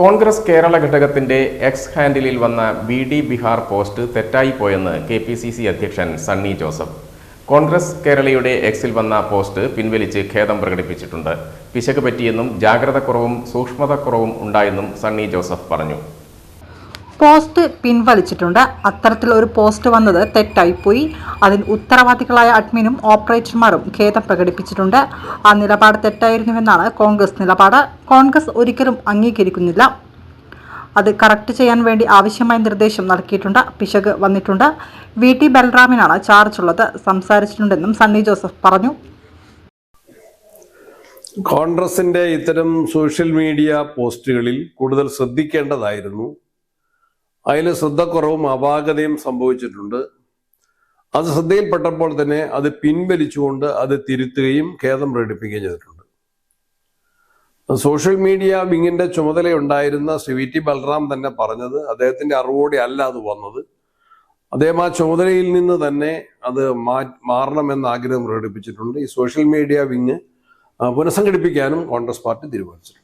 കോൺഗ്രസ് കേരള ഘടകത്തിന്റെ എക്സ് ഹാൻഡിലിൽ വന്ന B D Bihar post തെറ്റായി പോയെന്ന് കെ പി സി സി അധ്യക്ഷൻ സണ്ണി ജോസഫ്. കോൺഗ്രസ് കേരളയുടെ എക്സിൽ വന്ന പോസ്റ്റ് പിൻവലിച്ച് ഖേദം പ്രകടിപ്പിച്ചിട്ടുണ്ട്. പിശക് പറ്റിയെന്നും ജാഗ്രതക്കുറവും സൂക്ഷ്മതക്കുറവും ഉണ്ടായെന്നും സണ്ണി ജോസഫ് പറഞ്ഞു. പോസ്റ്റ് പിൻവലിച്ചിട്ടുണ്ട്. അത്തരത്തിൽ ഒരു പോസ്റ്റ് വന്നത് തെറ്റായിപ്പോയി. അതിൽ ഉത്തരവാദികളായ അഡ്മിനും ഓപ്പറേറ്റർമാരും ഖേദം പ്രകടിപ്പിച്ചിട്ടുണ്ട്. ആ നിലപാട് തെറ്റായിരുന്നുവെന്നാണ് കോൺഗ്രസ് നിലപാട്. കോൺഗ്രസ് ഒരിക്കലും അംഗീകരിക്കുന്നില്ല. അത് കറക്റ്റ് ചെയ്യാൻ വേണ്ടി ആവശ്യമായ നിർദ്ദേശം നൽകിയിട്ടുണ്ട്. പിശക് വന്നിട്ടുണ്ട്. വി. ടി. ബൽറാമിനാണ് ചാർജ് ഉള്ളത്. സംസാരിച്ചിട്ടുണ്ടെന്നും സണ്ണി ജോസഫ് പറഞ്ഞു. കോൺഗ്രസിന്റെ ഇത്തരം സോഷ്യൽ മീഡിയ പോസ്റ്റുകളിൽ കൂടുതൽ ശ്രദ്ധിക്കേണ്ടതായിരുന്നു അതിൽ ശ്രദ്ധക്കുറവും അപാകതയും സംഭവിച്ചിട്ടുണ്ട്. അത് ശ്രദ്ധയിൽപ്പെട്ടപ്പോൾ തന്നെ അത് പിൻവലിച്ചുകൊണ്ട് അത് തിരുത്തുകയും ഖേദം പ്രകടിപ്പിക്കുകയും ചെയ്തിട്ടുണ്ട്. സോഷ്യൽ മീഡിയ വിങ്ങിന്റെ ചുമതലയുണ്ടായിരുന്ന ശ്രീ വി ടി ബൽറാം തന്നെ പറഞ്ഞത് അദ്ദേഹത്തിന്റെ അറിവോടെ അല്ല അത് വന്നത്. അദ്ദേഹം ആ ചുമതലയിൽ നിന്ന് തന്നെ അത് മാറണമെന്ന് ആഗ്രഹം പ്രകടിപ്പിച്ചിട്ടുണ്ട്. ഈ സോഷ്യൽ മീഡിയ വിങ് പുനഃസംഘടിപ്പിക്കാനും കോൺഗ്രസ് പാർട്ടി തീരുമാനിച്ചിട്ടുണ്ട്.